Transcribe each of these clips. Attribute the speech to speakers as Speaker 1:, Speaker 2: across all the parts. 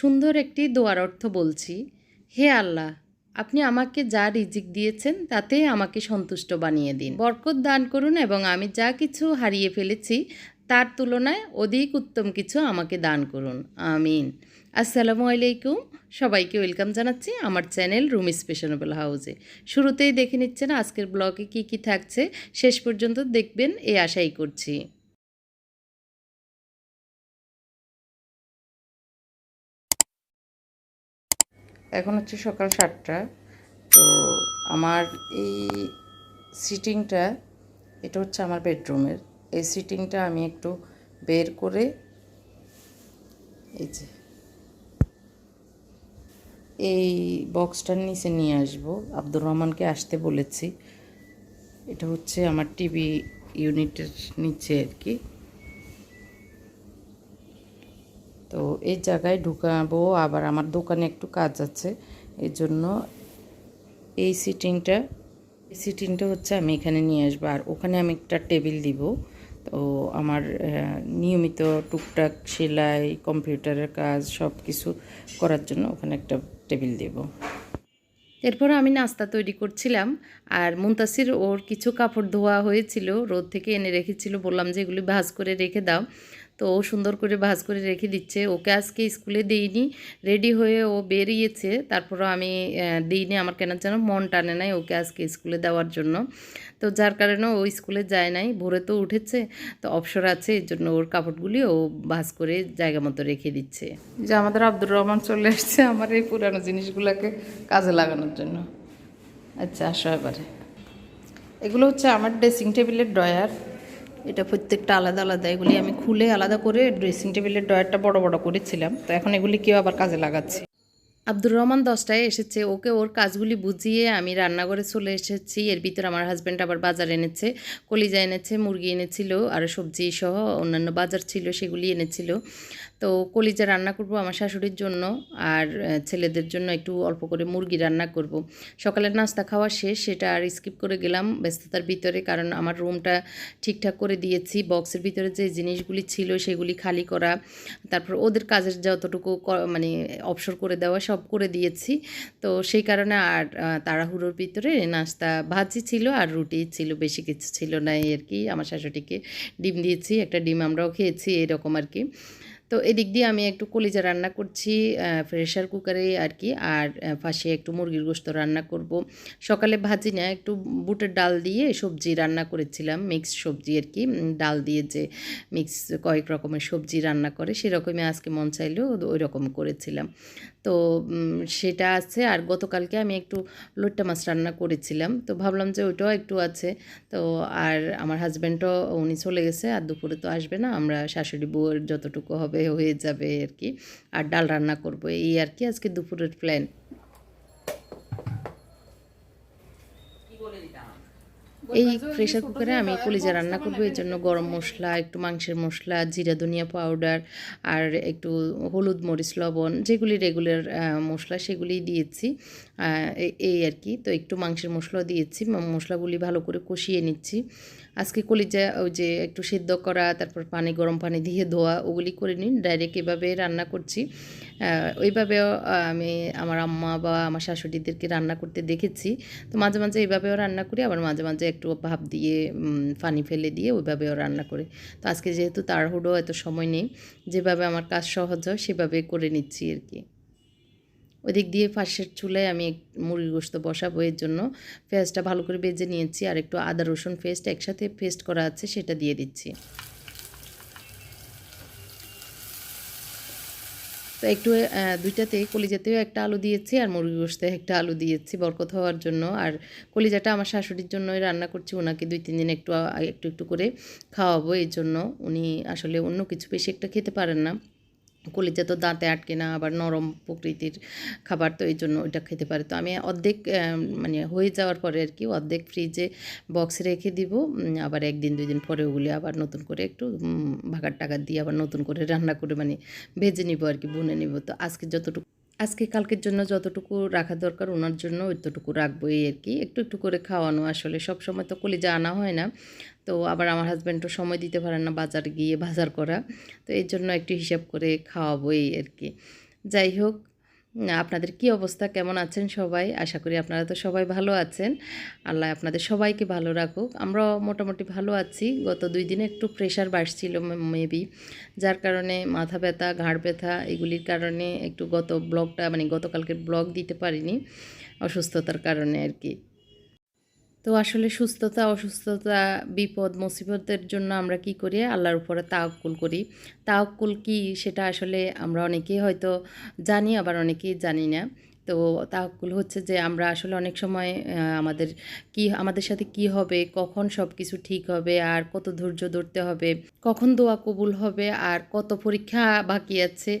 Speaker 1: সুন্দর একটি দোয়ার অর্থ বলছি, হে আল্লাহ, আপনি আমাকে যা রিজিক দিয়েছেন তাতে আমাকে সন্তুষ্ট বানিয়ে দিন। বরকত দান করুন এবং আমি যা কিছু হারিয়ে ফেলেছি তার তুলনায় অধিক উত্তম কিছু আমাকে দান করুন। আমিন। আসসালামু আলাইকুম। সবাইকে ওয়েলকাম জানাচ্ছি আমার চ্যানেল রুম স্পেশনেবল হাউসে শুরুতেই দেখে নিচ্ছেন আজকের ব্লগে কি কি থাকছে, শেষ পর্যন্ত দেখবেন এই আশাই করছি। এখন হচ্ছে সকাল সাতটা। তো আমার এই সিটিংটা, এটা হচ্ছে আমার বেডরুমের। এই সিটিংটা আমি একটু বের করে, এই যে, এই বক্সটার নিচে নিয়ে আসব। আব্দুর রহমানকে আসতে বলেছি। এটা হচ্ছে আমার টিভি ইউনিটের নিচে আর কি। তো এই জায়গায় ঢুকাবো। আবার আমার দোকানে একটু কাজ আছে। এই জন্য এই সিটিংটা এই সিটিংটা হচ্ছে আমি এখানে নিয়ে আসব। আর ওখানে আমি একটা টেবিল দিব। তো আমার নিয়মিত টুকটাক সেলাই, কম্পিউটারের কাজ সব কিছু করার জন্য ওখানে একটা টেবিল দেব। এরপর আমি নাস্তা তৈরি করছিলাম। আর মুন্তাসির ওর কিছু কাপড় ধোয়া হয়েছিল। রোদ থেকে এনে রেখেছিল। বললাম যে এগুলি ভাজ করে রেখে দাও। তো ও সুন্দর করে ভাজ করে রেখে দিচ্ছে। ওকে আজকে স্কুলে দিইনি, রেডি হয়ে ও বেরিয়েছে। তারপরও আমি দিইনি, আমার কেন যেন মন টানে নাই ওকে আজকে স্কুলে দেওয়ার জন্য। তো যার কারণে ও স্কুলে যায় নাই, ভোরে তো উঠেছে। তো অবসর আছে, এর জন্য ওর কাপড়গুলি ও ভাজ করে জায়গা মতো রেখে দিচ্ছে। যে আমাদের আব্দুর রহমান চলে এসছে আমার এই পুরানো জিনিসগুলোকে কাজে লাগানোর জন্য। আচ্ছা আসো এবারে। এগুলো হচ্ছে আমার ড্রেসিং টেবিলের ড্রয়ার এটা প্রত্যেকটা আলাদা আলাদা, এগুলি আমি খুলে আলাদা করে ড্রেসিং টেবিলের ড্রয়ারটা বড় বড় করেছিলাম। তো এখন এগুলি কেউ আবার কাজে লাগাচ্ছে। আব্দুর রহমান দশটায় এসেছে, ওকে ওর কাজগুলি বুঝিয়ে আমি রান্নাঘরে চলে এসেছি। এর ভিতরে আমার হাজব্যান্ড আবার বাজার এনেছে, কলিজা এনেছে, মুরগি এনেছিল, আর সবজি সহ অন্যান্য বাজার ছিল, সেগুলি এনেছিল। তো কলিজা রান্না করব আমার শাশুড়ির জন্য আর ছেলেদের জন্য একটু অল্প করে মুরগি রান্না করব। সকালের নাস্তা খাওয়া শেষ, সেটা আর স্কিপ করে গেলাম ব্যস্ততার ভিতরে কারণ আমার রুমটা ঠিকঠাক করে দিয়েছি। বক্সের ভিতরে যে জিনিসগুলি ছিল সেগুলি খালি করা, তারপর ওদের কাজের যতটুকু মানে অবসর করে দেওয়া সব করে দিয়েছি। তো সেই কারণে আর তাড়াহুড়োর ভিতরে নাস্তা ভাজি ছিল আর রুটি ছিল, বেশি কিছু ছিল না আর কি। আমার শাশুড়িকে ডিম দিয়েছি, একটা ডিম আমরাও খেয়েছি, এরকম আর কি। তো এদিক দিয়ে আমি একটু কলিজা রান্না করছি প্রেশার কুকারে আর কি। আর পাশে একটু মুরগির গোস্ত রান্না করব। সকালে ভাজি না, একটু বুটের ডাল দিয়ে সবজি রান্না করেছিলাম মিক্স সবজি আর কি। ডাল দিয়ে যে মিক্স কয়েক রকমের সবজি রান্না করে, সেরকমই আজকে মন চাইলেও ওই রকম করেছিলাম। তো সেটা আছে। আর গতকালকে আমি একটু লোট্টা মাছ রান্না করেছিলাম। তো ভাবলাম যে ওইটাও একটু আছে। তো, আর আমার হাজব্যান্ডও উনি চলে গেছে। আর দুপুরে তো আসবে না। আমরা শাশুড়ি বউয়ের যতটুকু হবে হয়ে যাবে আর কি। আর ডাল রান্না করব। এই আর কি আজকে দুপুরের প্ল্যান এই প্রেশার কুকারে আমি কলিজা রান্না করব এর জন্য গরম মশলা একটু মাংসের মশলা জিরা ধনিয়া পাউডার আর একটু হলুদ মরিচ লবণ যেগুলি রেগুলার মশলা সেগুলি দিয়েছি। এই আর কি। তো একটু মাংসের মশলাও দিয়েছি মশলাগুলি ভালো করে কষিয়ে নিচ্ছি। আজকে কলিজা ওই যে একটু সেদ্ধ করা তারপর পানি গরম পানি দিয়ে ধোয়া ওগুলি করে নিন। ডাইরেক্ট এভাবে রান্না করছি। ওইভাবেও আমি আমার আম্মা বা আমার শাশুড়িদেরকে রান্না করতে দেখেছি। তো মাঝে মাঝে এইভাবেও রান্না করি, আবার মাঝে মাঝে একটু ভাব দিয়ে পানি ফেলে দিয়ে ওইভাবেও রান্না করে। তো আজকে যেহেতু তাড়াহুড়ো, এত সময় নেই, যেভাবে আমার কাজ সহজ হয়, সেভাবে করে নিচ্ছি আর কি। ওদিক দিয়ে ফাঁসের চুলায় আমি মুরগির গোস্ত বসাবো, এর জন্য পেঁয়াজটা ভালো করে বেজে নিয়েছি, আর একটু আদা রসুন পেস্ট একসাথে পেস্ট করা আছে, সেটা দিয়ে দিচ্ছি। তো একটু দুইটাতে কলিজাতেও একটা আলু দিয়েছি আর মুরগি গোস্তে একটা আলু দিয়েছি বরকত হওয়ার জন্য। আর কলিজাটা আমার শাশুড়ির জন্যই রান্না করছি ওনাকে দুই, তিন দিন একটু একটু একটু করে খাওয়াবো, এই জন্য উনি আসলে অন্য কিছু বেশি একটা খেতে পারেন না। কলিজা তো দাঁতে আটকে না, আবার নরম প্রকৃতির খাবার তো এই জন্য ওইটা খেতে পারে। তো আমি অর্ধেক মানে হয়ে যাওয়ার পরে আর কি অর্ধেক ফ্রিজে বক্সে রেখে দিব আবার একদিন, দুই দিন পরে ওগুলি আবার নতুন করে একটু ভাগার টাকা দিয়ে আবার নতুন করে রান্না করে মানে ভেজে নিব আর কি বুনে নিব। তো আজকে যতটুকু, আজকে কালকের জন্য যতটুকু রাখা দরকার ওনার জন্য ওইতটুকু রাখব এই আর কি। একটু একটু করে খাওয়ানো আসলে সব সময় তো কলিজা আনা হয় না। তো আবার আমার হাজব্যান্ডও সময় দিতে পারেন না বাজার গিয়ে বাজার করা। তো এই জন্য একটু হিসাব করে খাওয়াবো এই আর কি। যাই হোক, আপনাদের কি অবস্থা? কেমন আছেন সবাই? আশা করি আপনারা তো সবাই ভালো আছেন। আল্লাহ আপনাদের সবাইকে ভালো রাখুক। আমরাও মোটামুটি ভালো আছি। গত দুই দিনে একটু প্রেশার বাড়ছিল মেবি যার কারণে মাথা ব্যথা, ঘাড় ব্যথা, এগুলির কারণে একটু গত ব্লগটা মানে গতকালকে ব্লগ দিতে পারিনি অসুস্থতার কারণে আর কি। তো আসলে সুস্থতা, অসুস্থতা, বিপদ, মুসিবতের জন্য আমরা কি করি? আল্লাহর উপরে তাওকুল করি। তাওকুল কি? সেটা আসলে আমরা অনেকেই হয়তো জানি, আবার অনেকেই জানি না। তো তাওকুল হচ্ছে যে আমরা আসলে অনেক সময় আমাদের কি, আমাদের সাথে কি হবে, কখন সব কিছু ঠিক হবে, আর কত ধৈর্য ধরতে হবে, কখন দোয়া কবুল হবে, আর কত পরীক্ষা বাকি আছে,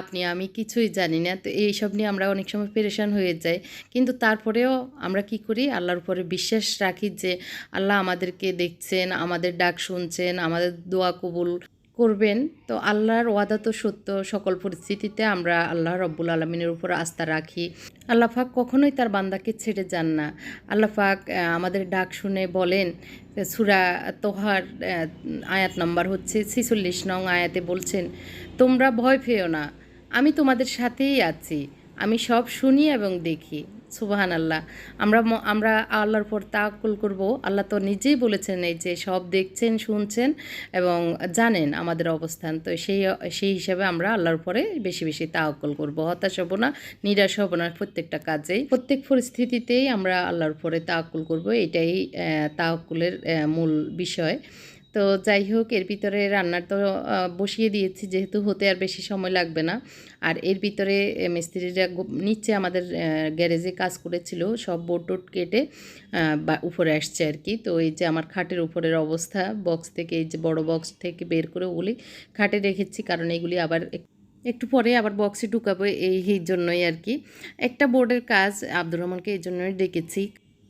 Speaker 1: আপনি, আমি কিছুই জানি না। তো এইসব নিয়ে আমরা অনেক সময় পেরেশান হয়ে যাই। কিন্তু তারপরেও আমরা কি করি, আল্লাহর উপরে বিশ্বাস রাখি যে আল্লাহ আমাদেরকে দেখছেন, আমাদের ডাক শুনছেন, আমাদের দোয়া কবুল করবেন। তো আল্লাহর ওয়াদা তো সত্য, সকল পরিস্থিতিতে আমরা আল্লাহ রব্বুল আলমিনের উপর আস্থা রাখি। আল্লাহ পাক কখনোই তার বান্দাকে ছেড়ে যান না। আল্লাহ আমাদের ডাক শুনে বলেন সুরা তোহার আয়াত নাম্বার হচ্ছে ছিচল্লিশ নং আয়াতে বলছেন, তোমরা ভয় পেও না, আমি তোমাদের সাথেই আছি। আমি সব শুনি এবং দেখি। সুবাহান আল্লাহ আমরা আমরা আল্লাহর উপর তাকুল করব। আল্লাহ তো নিজেই বলেছেন এই যে সব দেখছেন শুনছেন এবং জানেন আমাদের অবস্থান। তো সেই সেই হিসাবে আমরা আল্লাহর পরে বেশি বেশি তাওকুল করব। হতাশ হব না নিরাশ হব না প্রত্যেকটা কাজেই। প্রত্যেক পরিস্থিতিতেই আমরা আল্লাহর উপরে তাওকুল করব। এটাই আহ, মূল বিষয়। তো যাই হোক, এর ভিতরে রান্নার তো বসিয়ে দিয়েছি, যেহেতু হতে আর বেশি সময় লাগবে না। আর এর ভিতরে মিস্ত্রিরা নিচে আমাদের গ্যারেজে কাজ করেছিল, সব বোর্ড টোট কেটে বা, উপরে আসছে আর কি। তো এই যে আমার খাটের উপরের অবস্থা, বক্স থেকে, এই যে বড় বক্স থেকে বের করে ওগুলি খাটে রেখেছি, কারণ এগুলি আবার এক- একটু পরে আবার বক্সে ঢুকাবো এই জন্যই আর কি। একটা বোর্ডের কাজ আব্দুর রহমানকে এই জন্যই ডেকেছি।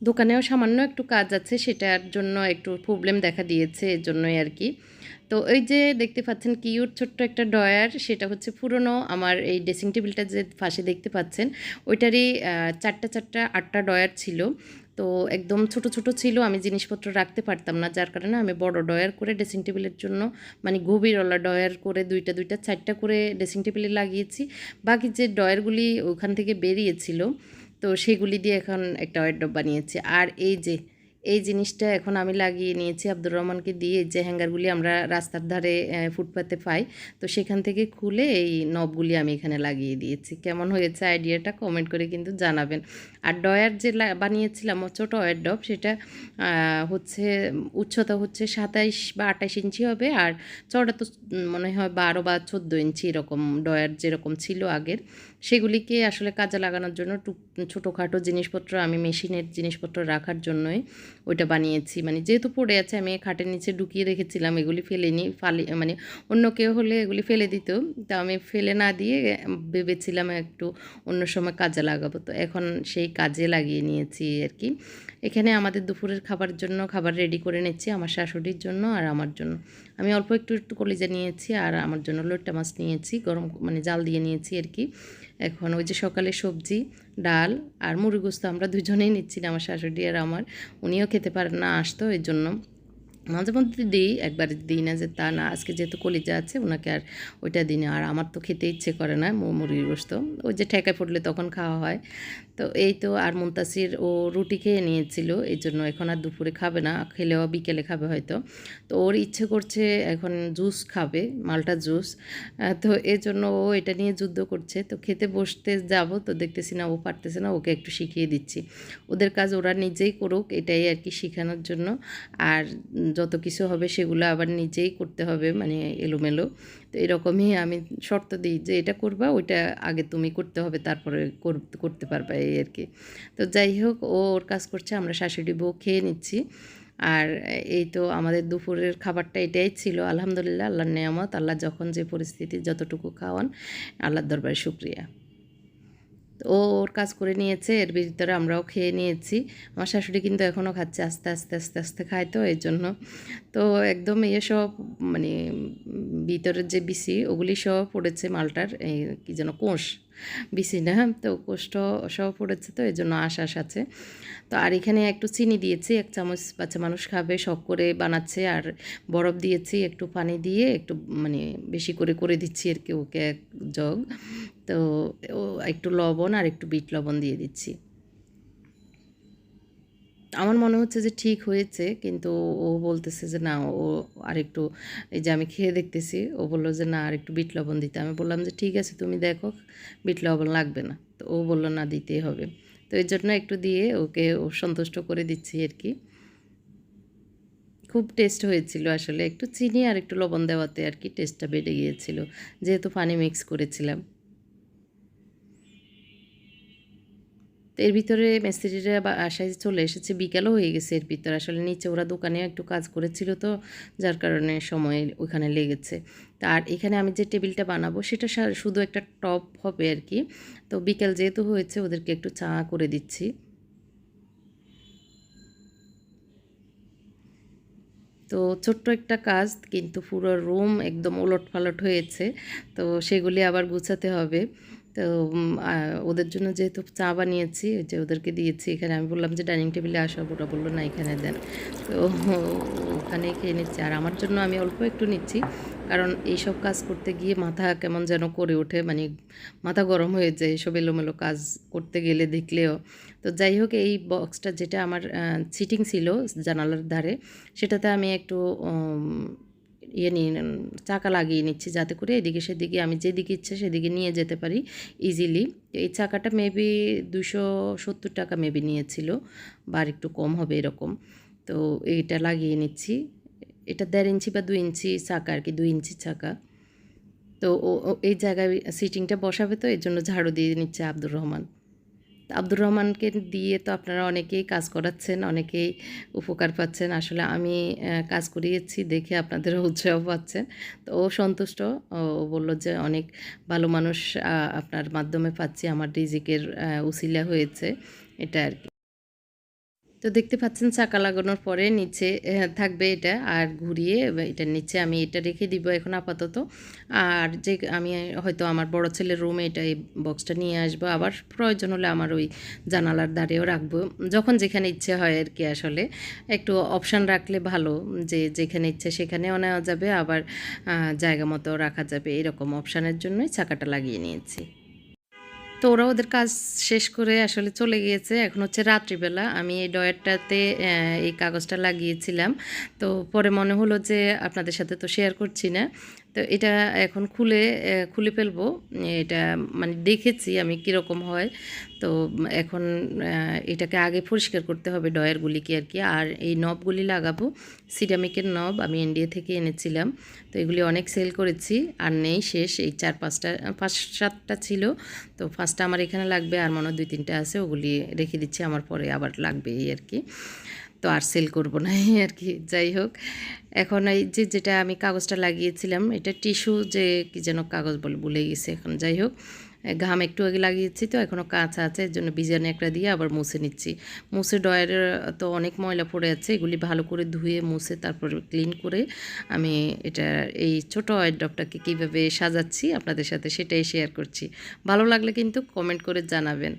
Speaker 1: দোকানেও সামান্য একটু কাজ আছে, সেটার জন্য একটু প্রবলেম দেখা দিয়েছে এর জন্যই আর কি। তো ওই যে দেখতে পাচ্ছেন কিউট ছোট্ট একটা ডয়ার সেটা হচ্ছে পুরনো, আমার এই ড্রেসিং টেবিলটা যে পাশে দেখতে পাচ্ছেন, ওইটারই চারটা চারটা আটটা ডয়ার ছিল। তো একদম ছোট ছোট ছিল, আমি জিনিসপত্র রাখতে পারতাম না, যার কারণে আমি বড় ডয়ার করে ড্রেসিং টেবিলের জন্য মানে গভীরওয়ালা ডয়ার করে দুইটা দুইটা, চারটা করে ড্রেসিং টেবিলে লাগিয়েছি। বাকি যে ডয়ারগুলি ওখান থেকে বেরিয়েছিল তো সেগুলি দিয়ে এখন একটা ওয়ার্ডরোব বানিয়েছি। আর এই যে, এই জিনিসটা এখন আমি লাগিয়ে নিয়েছি আব্দুর রহমানকে দিয়ে যে হ্যাঙ্গারগুলি আমরা রাস্তার ধারে ফুটপাতে পাই, তো সেখান থেকে খুলে এই নবগুলি আমি এখানে লাগিয়ে দিয়েছি। কেমন হয়েছে আইডিয়াটা কমেন্ট করে কিন্তু জানাবেন। আর ডয়ার যে বানিয়েছিলাম ছোটো ওয়ার ডব সেটা হচ্ছে, উচ্চতা হচ্ছে সাতাইশ বা আঠাশ ইঞ্চি হবে, আর চড়া তো মনে হয় বারো বা চোদ্দ ইঞ্চি এরকম ডয়ার যেরকম ছিল আগের। সেগুলিকে আসলে কাজে লাগানোর জন্য টুক, ছোটোখাটো জিনিসপত্র আমি মেশিনের জিনিসপত্র রাখার জন্যই ওইটা বানিয়েছি। মানে যেহেতু পড়ে আছে, আমি খাটের নিচে ঢুকিয়ে রেখেছিলাম, এগুলি ফেলেনি, ফালি মানে অন্য কেউ হলে এগুলি ফেলে দিত। তা আমি ফেলে না দিয়ে ভেবেছিলাম একটু অন্য সময় কাজে লাগাবো। তো এখন সেই কাজে লাগিয়ে নিয়েছি আর কি। এখানে আমাদের দুপুরের খাবার জন্য খাবার রেডি করে নিচ্ছি আমার শাশুড়ির জন্য আর আমার জন্য। আমি অল্প একটু একটু কলিজা নিয়েছি আর আমার জন্য লোট্টা মাছ নিয়েছি, গরম মানে জাল দিয়ে নিয়েছি আর কি। এখন ওই যে সকালে সবজি, ডাল আর মুড়ি গোস্ত আমরা দুজনেই নিচ্ছি না আমার শাশুড়ি আর আমার। উনিও খেতে পারেন না আসতো এই জন্য মাঝে মধ্যে দিই, একবার দিই না যে তা না, আজকে যেহেতু কলিজা আছে ওনাকে আর ওইটা দিই না। আর আমার তো খেতে ইচ্ছে করে না মুরগির গোস্ত ওই যে ঠেকায় পড়লে তখন খাওয়া হয়। তো এই তো আর মুন্তাসির, ও রুটি খেয়ে নিয়েছিল এই জন্য এখন আর দুপুরে খাবে না, খেলেও বিকেলে খাবে হয়তো। তো ওর ইচ্ছে করছে এখন জুস খাবে, মালটা জুস। তো এই জন্য ও এটা নিয়ে যুদ্ধ করছে। তো খেতে বসতে যাব, তো দেখতেছি না ও পারতেছে না, ওকে একটু শিখিয়ে দিচ্ছি। ওদের কাজ ওরা নিজেই করুক, এটাই আর কি শেখানোর জন্য। আর যত কিছু হবে সেগুলো আবার নিজেই করতে হবে মানে এলোমেলো। তো এরকমই আমি শর্ত দিই যে এটা করবা, ওইটা আগে তুমি করতে হবে, তারপরে কর- করতে পারবা এই আর কি। তো যাই হোক, ও ওর কাজ করছে, আমরা শাশুড়ি বউ খেয়ে নিচ্ছি। আর এই তো আমাদের দুপুরের খাবারটা এটাই ছিল। আলহামদুলিল্লাহ, আল্লাহর নেয়ামত, আল্লাহ যখন যে পরিস্থিতি যতটুকু খাওয়ান, আল্লাহর দরবারে শুক্রিয়া। তো ওর কাজ করে নিয়েছে, এর ভিতরে আমরাও খেয়ে নিয়েছি। আমার শাশুড়ি কিন্তু এখনও খাচ্ছে আস্তে আস্তে আস্তে আস্তে খায় তো, এর জন্য। তো একদম এসব মানে ভিতরের যে বিসি, ওগুলি সব পড়েছে মালটার, এই কী যেন কোষ। বিছিনা তো কষ্ট সহ পড়েছে তো এই জন্য আশাস আছে। তো আর এখানে একটু চিনি দিয়েছি, এক চামচ বাচ্চা মানুষ খাবে, শখ করে বানাচ্ছে, আর বরফ দিয়েছি, একটু পানি দিয়ে, একটু মানে বেশি করে করে দিচ্ছি আর কি, ওকে এক জগ। তো একটু লবণ আর একটু বিট লবণ দিয়ে দিচ্ছি। আমার মনে হচ্ছে যে ঠিক হয়েছে, কিন্তু ও বলতেছে যে না, ও আরেকটু এই যে আমি খেয়ে দেখতেছি, ও বলল যে না আর একটু বিট লবণ দিতে। আমি বললাম যে ঠিক আছে, তুমি দেখো, বিট লবণ লাগবে না। তো ও বলল না দিতেই হবে। তো এর জন্য একটু দিয়ে ওকে ও সন্তুষ্ট করে দিচ্ছি আর কি। খুব টেস্ট হয়েছিল আসলে। একটু চিনি আর একটু লবণ দেওয়াতে আর কি টেস্টটা বেড়ে গিয়েছিল। যেহেতু পানি মিক্স করেছিলাম। তো এর ভিতরে মিস্ত্রিরা বা আশায় চলে এসেছে, বিকালও হয়ে গেছে এর ভিতরে। আসলে নিচে ওরা দোকানে একটু কাজ করেছিল তো, যার কারণে সময় ওইখানে লেগেছে। আর এখানে আমি যে টেবিলটা বানাবো, সেটা শুধু একটা টপ হবে আর কি। তো বিকেল যেহেতু হয়েছে, ওদেরকে একটু চা করে দিচ্ছি। তো ছোট্ট একটা কাজ, কিন্তু পুরো রুম একদম ওলট পালট হয়েছে। তো সেগুলি আবার গুছাতে হবে। তো ওদের জন্য যেহেতু চা বানিয়েছি, যে ওদেরকে দিয়েছি, এখানে আমি বললাম যে ডাইনিং টেবিলে আসা ওরা বলল, না, এখানে দেন। তো ওখানে খেয়ে নিচ্ছি। আর আমার জন্য আমি অল্প একটু নিচ্ছি, কারণ এইসব কাজ করতে গিয়ে মাথা কেমন যেন করে ওঠে মানে মাথা গরম হয়ে যায়, এসব এলোমেলো কাজ করতে গেলে দেখলেও। তো যাই হোক, এই বক্সটা যেটা আমার সিটিং ছিল জানালার ধারে, সেটাতে আমি একটু ইয়ে নিয়ে চাকা লাগিয়ে নিচ্ছি যাতে করে এদিকে সেদিকে আমি যেদিকে ইচ্ছে সেদিকে নিয়ে যেতে পারি ইজিলি এই চাকাটা মেবি দুশো সত্তর টাকা মেবি নিয়েছিল বা একটু কম হবে এরকম। তো এইটা লাগিয়ে নিচ্ছি। এটা দেড় ইঞ্চি বা দুই ইঞ্চি চাকা আর কি, দুই ইঞ্চি চাকা। তো ও এই জায়গায় সিটিংটা বসাবে তো, এর জন্য ঝাড়ু দিয়ে নিচ্ছে আব্দুর রহমান। আব্দুর রহমানকে দিয়ে তো আপনারা অনেকেই কাজ করাচ্ছেন, অনেকেই উপকার পাচ্ছেন। আসলে আমি কাজ করিয়েছি, দেখে আপনাদের উৎসাহ পাচ্ছেন। তো ও সন্তুষ্ট। ও বলল যে, অনেক ভালো মানুষ আপনার মাধ্যমে পাচ্ছি। আমার ডিজিকের উসিলা হয়েছে। এটা আর কি। তো দেখতে পাচ্ছেন চাকা লাগানোর পরে নিচে থাকবে এটা আর ঘুরিয়ে এটার নিচে আমি এটা রেখে দিব এখন আপাতত। আর যে আমি হয়তো আমার বড় ছেলের রুমে এটা এই বক্সটা নিয়ে আসব, আবার প্রয়োজন হলে আমার ওই জানালার দাঁড়িয়েও রাখব। যখন যেখানে ইচ্ছে হয় আর কি আসলে। একটু অপশান রাখলে ভালো, যে যেখানে ইচ্ছে সেখানেও নেওয়া যাবে, আবার জায়গা মতো রাখা যাবে। এরকম অপশানের জন্যই চাকাটা লাগিয়ে নিয়েছি। তো ওরা ওদের কাজ শেষ করে আসলে চলে গিয়েছে। এখন হচ্ছে রাত্রিবেলা। আমি এই ডয়ারটাতে এই কাগজটা লাগিয়েছিলাম। তো পরে মনে হলো যে আপনাদের সাথে তো শেয়ার করছি না। তো এটা এখন খুলে খুলে ফেলব। এটা মানে দেখেছি আমি কীরকম হয়। তো এখন এটাকে আগে পরিষ্কার করতে হবে ডয়ারগুলিকে আর কি। আর এই নবগুলি লাগাবো। সিরামিকের নব আমি ইন্ডিয়া থেকে এনেছিলাম। তো এগুলি অনেক সেল করেছি। আর নেই শেষ। এই চার পাঁচটা, পাঁচ সাতটা ছিল। তো পাঁচটা আমার এখানে লাগবে আর মনে দুই তিনটা আছে, ওগুলি রেখে দিচ্ছি, আমার পরে আবার লাগবে এই আর কি। তো আর সেল করব না এই আর কি, যাই হোক। এখন এই যে যেটা আমি কাগজটা লাগিয়েছিলাম, এটা টিস্যু যে কি যেন কাগজ বলে, ভুলে গেছে এখন, যাই হোক। ঘাম একটু আগে লাগিয়েছি তো এখনও কাঁচা আছে, এর জন্য বিজানি একটা দিয়ে আবার মুছে নিচ্ছি। মুছে ডয়ারের তো অনেক ময়লা পড়ে আছে, এগুলি ভালো করে ধুয়ে মুছে তারপরে ক্লিন করে আমি এটা, এই ছোটো ডপটাকে কীভাবে সাজাচ্ছি আপনাদের সাথে সেটাই শেয়ার করছি। ভালো লাগলে কিন্তু কমেন্ট করে জানাবেন।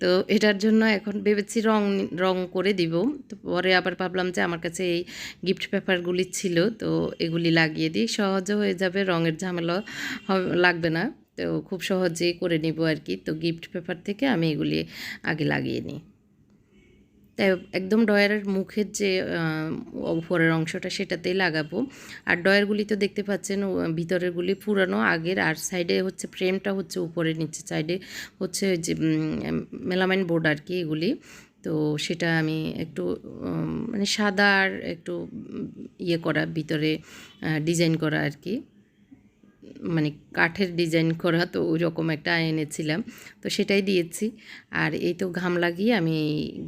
Speaker 1: তো এটার জন্য এখন ভেবেছি রং রং করে দিব। তো পরে আবার ভাবলাম যে আমার কাছে এই গিফট পেপারগুলি ছিল, তো এগুলি লাগিয়ে দিই সহজে হয়ে যাবে, রঙের ঝামেলা লাগবে না। তো খুব সহজেই করে নিব আর কি। তো গিফট পেপার থেকে আমি এগুলি আগে লাগিয়ে নিই। তাই একদম ডয়ারের মুখের যে উপরের অংশটা সেটাতেই লাগাবো। আর ডয়ারগুলি তো দেখতে পাচ্ছেন ভিতরেরগুলি পুরানো, আগের, আর সাইডে হচ্ছে ফ্রেমটা হচ্ছে উপরে, নিচে সাইডে হচ্ছে যে মেলামাইন বোর্ড আর কি এগুলি। তো সেটা আমি একটু মানে সাদা আর একটু ইয়ে করা, ভিতরে ডিজাইন করা আর কি। মানে কাঠের ডিজাইন করা তো ওই রকম একটা এনেছিলাম, তো সেটাই দিয়েছি। আর এই তো ঘাম লাগিয়ে আমি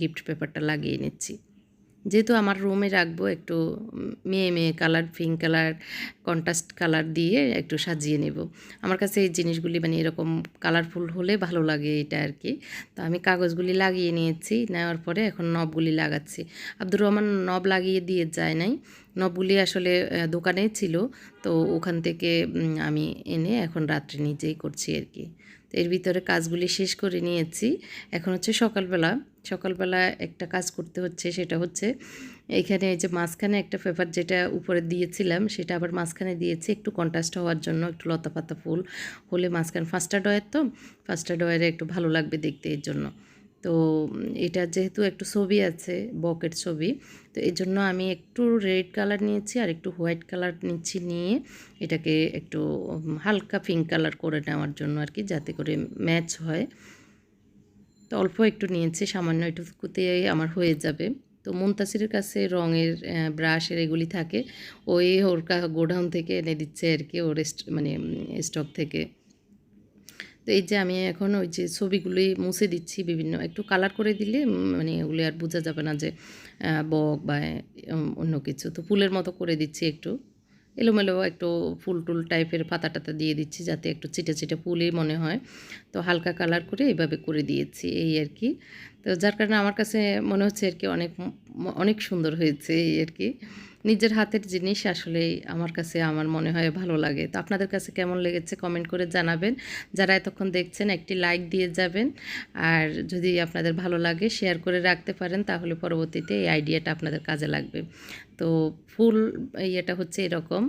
Speaker 1: গিফট পেপারটা লাগিয়ে নিচ্ছি যেহেতু আমার রুমে রাখব একটু মেয়ে মেয়ে colour pink colour contrast colour দিয়ে একটু সাজিয়ে নেব। আমার কাছে এই জিনিসগুলি মানে এরকম কালারফুল হলে ভালো লাগে এটা আর কি তো আমি কাগজগুলি লাগিয়ে নিয়েছি, নেওয়ার পরে এখন নবগুলি লাগাচ্ছি। আব্দুর রহমান নব লাগিয়ে দিয়ে যায় নাই। নবগুলি আসলে দোকানেই ছিল। তো ওখান থেকে আমি এনে এখন রাত্রে নিজেই করছি আর কি তো এর ভিতরে কাজগুলি শেষ করে নিয়েছি। এখন হচ্ছে সকালবেলা সকালবেলা একটা কাজ করতে হচ্ছে, সেটা হচ্ছে এখানে যে মাঝখানে একটা পেপার যেটা উপরে দিয়েছিলাম, সেটা আবার মাঝখানে দিয়েছি, একটু কন্ট্রাস্ট হওয়ার জন্য, একটু লতা পাতা ফুল হলে মাঝখানে ফাস্টার ডয়ের তো ফাস্টার ডয়ারে একটু ভালো লাগবে দেখতে এর জন্য। তো এটা যেহেতু একটু ছবি আছে বকের ছবি, তো এই জন্য আমি একটু রেড কালার নিয়েছি আর একটু হোয়াইট কালার নিচ্ছি নিয়ে এটাকে একটু হালকা পিঙ্ক কালার করে নেওয়ার জন্য আর কি, যাতে করে ম্যাচ হয়। তো অল্প একটু নিয়েছি, সামান্য একটুকুতে আমার হয়ে যাবে। তো মুনতাসিরের কাছে রঙের ব্রাশের এগুলি থাকে, ওই ওর গোডাউন থেকে এনে দিচ্ছে আর কি ওর মানে স্টক থেকে। তো এই যে আমি এখন ওই যে ছবিগুলি মুছে দিচ্ছি বিভিন্ন, একটু কালার করে দিলে মানে এগুলি আর বোঝা যাবে না যে বক বা অন্য কিছু। তো ফুলের মতো করে দিচ্ছি একটু। এলোমেলো একটু ফুল টুল টাইপের পাতা টাতা দিয়ে দিচ্ছি যাতে একটু চিটে চিটে ফুলই মনে হয়। তো হালকা কালার করে এভাবে করে দিয়েছি, এই আর কি। তো যার কারণে আমার কাছে মনে হচ্ছে আর কি অনেক অনেক সুন্দর হয়েছে এই আর কি। নিজের হাতের জিনিস আসলে আমার কাছে আমার মনে হয় ভালো লাগে। তো আপনাদের কাছে কেমন লেগেছে কমেন্ট করে জানাবেন। যারা এতক্ষণ দেখছেন একটি লাইক দিয়ে যাবেন। আর যদি আপনাদের ভালো লাগে শেয়ার করে রাখতে পারেন তাহলে পরবর্তীতে এই আইডিয়াটা আপনাদের কাজে লাগবে। তো ফুল ইয়েটা হচ্ছে এরকম।